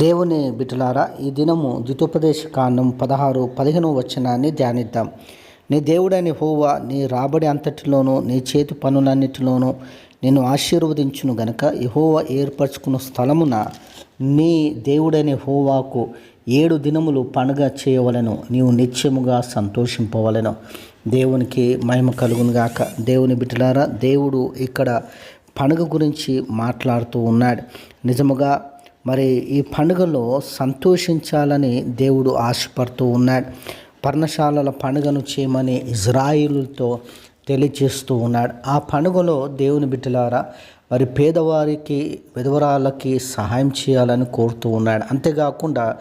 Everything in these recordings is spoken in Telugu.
దేవుని బిడ్డలారా ఈ దినము ద్వితోపదేశ కాండం పదహారు పదిహేను వచనాన్ని ధ్యానిద్దాం. నీ దేవుడని హోవా నీ రాబడి అంతటిలోనూ నీ చేతి పనులన్నిటిలోనూ నేను ఆశీర్వదించును గనక యహోవా ఏర్పరచుకున్న స్థలమున నీ దేవుడని హోవాకు ఏడు దినములు పండుగ చేయవలను. నీవు నిత్యముగా సంతోషింపవలను. దేవునికి మహిమ కలుగునుగాక దేవుని బిడ్డలారా దేవుడు ఇక్కడ పండుగ గురించి మాట్లాడుతూ ఉన్నాడు. నిజముగా మరి ఈ పండుగలో సంతోషించాలని దేవుడు ఆశపడుతూ ఉన్నాడు. పర్ణశాలల పండుగను చేయమని ఇజ్రాయిలుతో తెలియజేస్తూ ఉన్నాడు. ఆ పండుగలో దేవుని బిడ్డలారా మరి పేదవారికి విధవరాలకి సహాయం చేయాలని కోరుతూ ఉన్నాడు. అంతేకాకుండా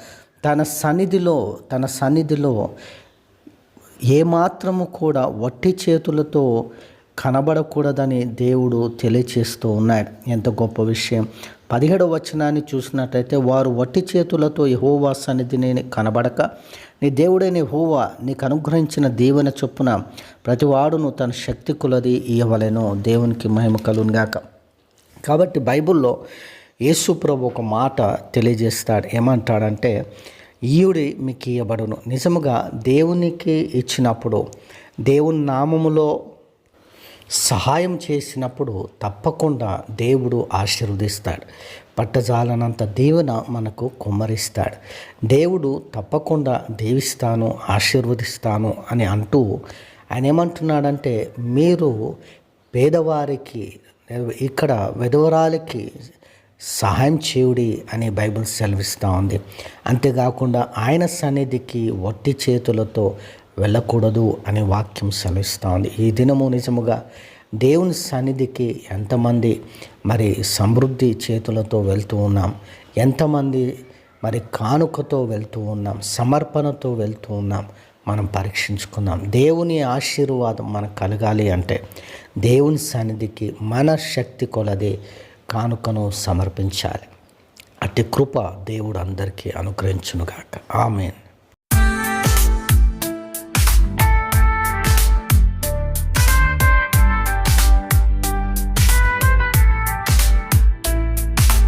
తన సన్నిధిలో తన సన్నిధిలో ఏమాత్రము కూడా వట్టి చేతులతో కనబడకూడదని దేవుడు తెలియచేస్తూ ఉన్నాడు. ఎంత గొప్ప విషయం. పదిహేడవ వచనాన్ని చూసినట్టయితే వారు వట్టి చేతులతో యహోవా సన్నిధిని కనబడక నీ దేవుడైన హోవా నీకు అనుగ్రహించిన దీవెన చొప్పున ప్రతివాడును తన శక్తి కులది ఇవ్వలేను దేవునికి మహిమ కలుగాక కాబట్టి బైబిల్లో యేసుప్రభు ఒక మాట తెలియజేస్తాడు. ఏమంటాడంటే ఈయుడి మీకు ఇవ్వబడును నిజముగా దేవునికి ఇచ్చినప్పుడు దేవుని నామములో సహాయం చేసినప్పుడు తప్పకుండా దేవుడు ఆశీర్వదిస్తాడు. పట్టజాలనంత దీవెన మనకు కుమ్మరిస్తాడు. దేవుడు తప్పకుండా దీవిస్తాను ఆశీర్వదిస్తాను అని అంటూ ఆయన ఏమంటున్నాడంటే మీరు పేదవారికి ఇక్కడ విధవరాలకి సహాయం చేయుడి అని బైబిల్ సెలవిస్తూ ఉంది. అంతేకాకుండా ఆయన సన్నిధికి వట్టి చేతులతో వెళ్ళకూడదు అనే వాక్యం సెలవిస్తూ ఉంది ఈ దినము నిజముగా దేవుని సన్నిధికి ఎంతమంది మరి సమృద్ధి చేతులతో వెళ్తూ ఉన్నాం ఎంతమంది మరి కానుకతో వెళ్తూ ఉన్నాం సమర్పణతో వెళ్తూ ఉన్నాం మనం పరీక్షించుకుందాం. దేవుని ఆశీర్వాదం మనకు కలగాలి అంటే దేవుని సన్నిధికి మన శక్తి కొలది కానుకను సమర్పించాలి. అట్టి కృప దేవుడు అందరికీ అనుగ్రహించునుగాక. ఆమెన్.